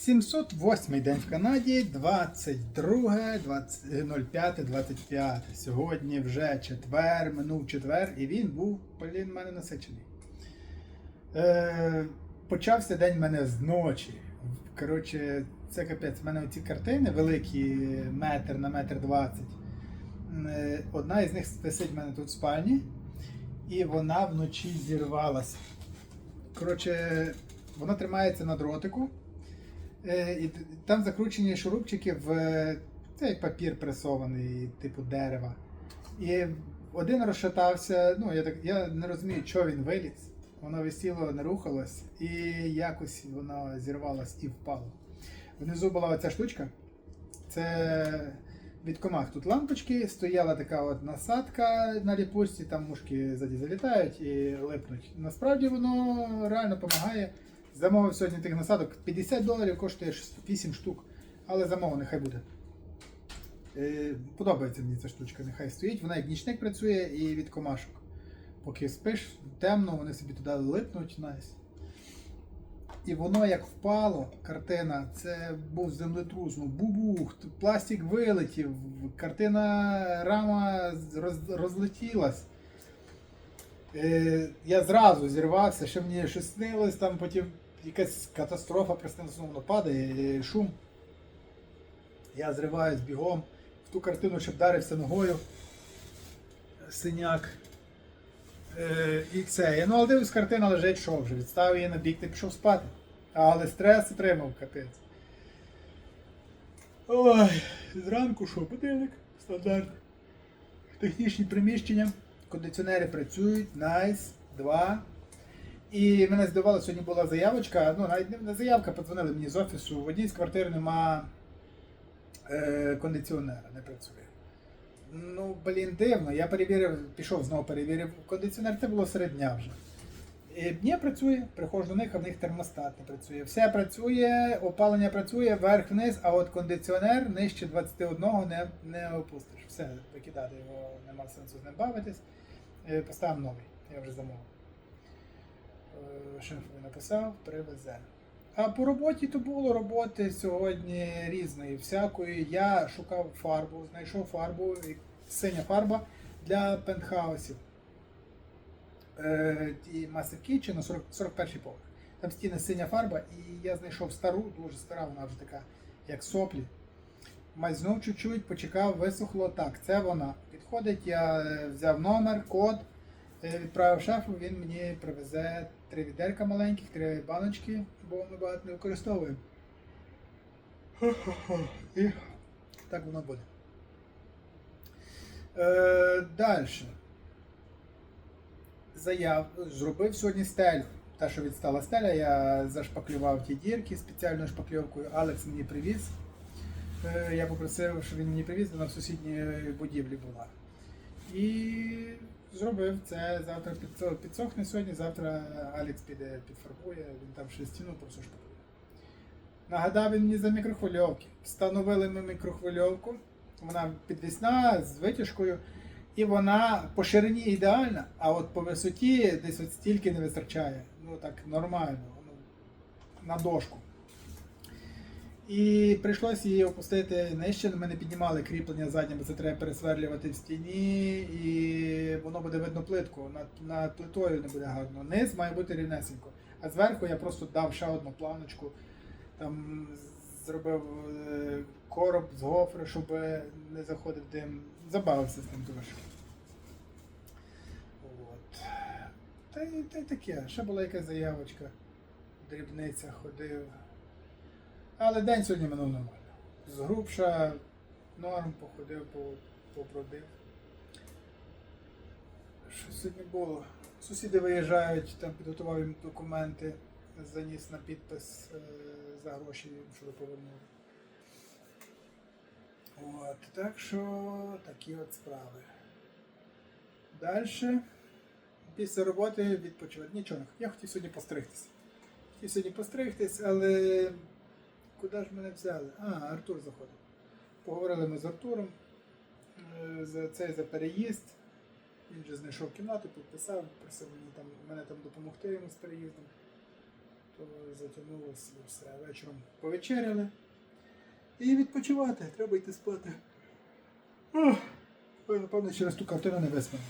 708 день в Канаді, 22, 20, 05, 25. Сьогодні вже четвер, минув четвер, і він був, блін, мене насичений. Е, почався день в мене з ночі. Коротше, це капець. У мене оці картини великі, метр на метр двадцять. Е, Одна із них висить в мене тут в спальні, і вона вночі зірвалася. Коротше, вона тримається на дротику. Е, І там закручені шурупчики в це папір пресований, типу дерева. І один розшатався. Ну, я так я не розумію, що він виліз. Воно висіло, не рухалось, і якось воно зірвалось і впало. Внизу була оця штучка. Це від комах тут лампочки, стояла така от насадка на ліпучці, там мушки ззаді залітають і липнуть. Насправді воно реально допомагає. Замовив сьогодні тих насадок 50 доларів коштує 8 штук, але замовив, нехай буде. Е, Подобається мені ця штучка, нехай стоїть. Вона як нічник працює і від комашок. Поки спиш, темно, вони собі туди липнуть, найс. І воно як впало, картина, це був землетрус, ну бубух, пластик вилетів, картина рама роз, розлетілась. Е, я зразу зірвався, ще мені щось снилось, там потім якась катастрофа приснилася, воно падає, е, шум. Я зриваюсь бігом в ту картину, щоб вдарився ногою. Синяк. Е, і це. Ну, але дивлюсь, картина лежить, що вже. Відставив її на бік та пішов спати. Але стрес отримав, капець. Ой, зранку що, будильник, стандарт. Технічні приміщення, кондиціонери працюють, найс, два. І мене здивувало, сьогодні була заявочка, ну навіть не- заявка, подзвонили мені з офісу. В одній з квартир нема е, кондиціонера, не працює. Ну, блін, дивно. Я перевірив, пішов знову перевірив кондиціонер, це було серед дня вже. І ні, працює, приходжу до них, а в них термостат не працює. Все працює, опалення працює, вверх-вниз, а от кондиціонер нижче 21 не, не опустиш. Все, викидати його, нема сенсу з ним бавитись. Поставив новий, я вже замовив. Е, написав, привезе. А по роботі то було роботи сьогодні різної, всякої. Я шукав фарбу, знайшов фарбу, синя фарба для пентхаусів. Е, ті Massive Kitchen, 40, 41 поверх. Там стіни синя фарба, і я знайшов стару, дуже стара, вона вже така, як соплі. Майзнув чуть-чуть, почекав, висохло. Так, це вона. Підходить, я е, взяв номер, код, е, відправив шефу, він мені привезе три відерка маленьких, три баночки, бо ми багато не використовуємо. І так воно буде. Е, Далі. Заяв. Зробив сьогодні стелю. Та, що відстала стеля, я зашпаклював ті дірки спеціальною шпакльовкою. Алекс мені привіз. Е, Я попросив, щоб він мені привіз, вона в сусідній будівлі була. І зробив це. Завтра підсохне сьогодні, завтра Алекс піде підфарбує, він там ще стіну просто шпаклює. Нагадав він мені за мікрохвильовки. Встановили ми мікрохвильовку. Вона підвісна з витяжкою. І вона по ширині ідеальна, а от по висоті десь от стільки не вистачає. Ну так нормально, ну, на дошку. І прийшлося її опустити нижче. Ми не піднімали кріплення заднє, бо це треба пересверлювати в стіні, і воно буде видно плитку. Над, над плитою не буде гарно. Низ має бути рівнесенько. А зверху я просто дав ще одну планочку, там зробив е, короб з гофри, щоб не заходив дим. Забавився з ним трошки. От. Та й таке. Ще була якась заявочка. Дрібниця ходив. Але день сьогодні минув нормально. Згрубша, норм, походив, по- попродив. Що сьогодні було? Сусіди виїжджають, там підготував їм документи, заніс на підпис е, за гроші, щоб повернули. От, так що такі от справи. Далі. Після роботи відпочивати. Нічого, не хотів. я хотів сьогодні постригтися. Хотів сьогодні постригтись, але куди ж мене взяли? А, Артур заходив. Поговорили ми з Артуром е, за цей за переїзд. Він вже знайшов кімнату, підписав, просив мені там, мене там допомогти йому з переїздом. то затягнулося і все. Вечором повечеряли. І відпочивати, треба йти спати. Ох, напевно, через ту картину не виспано.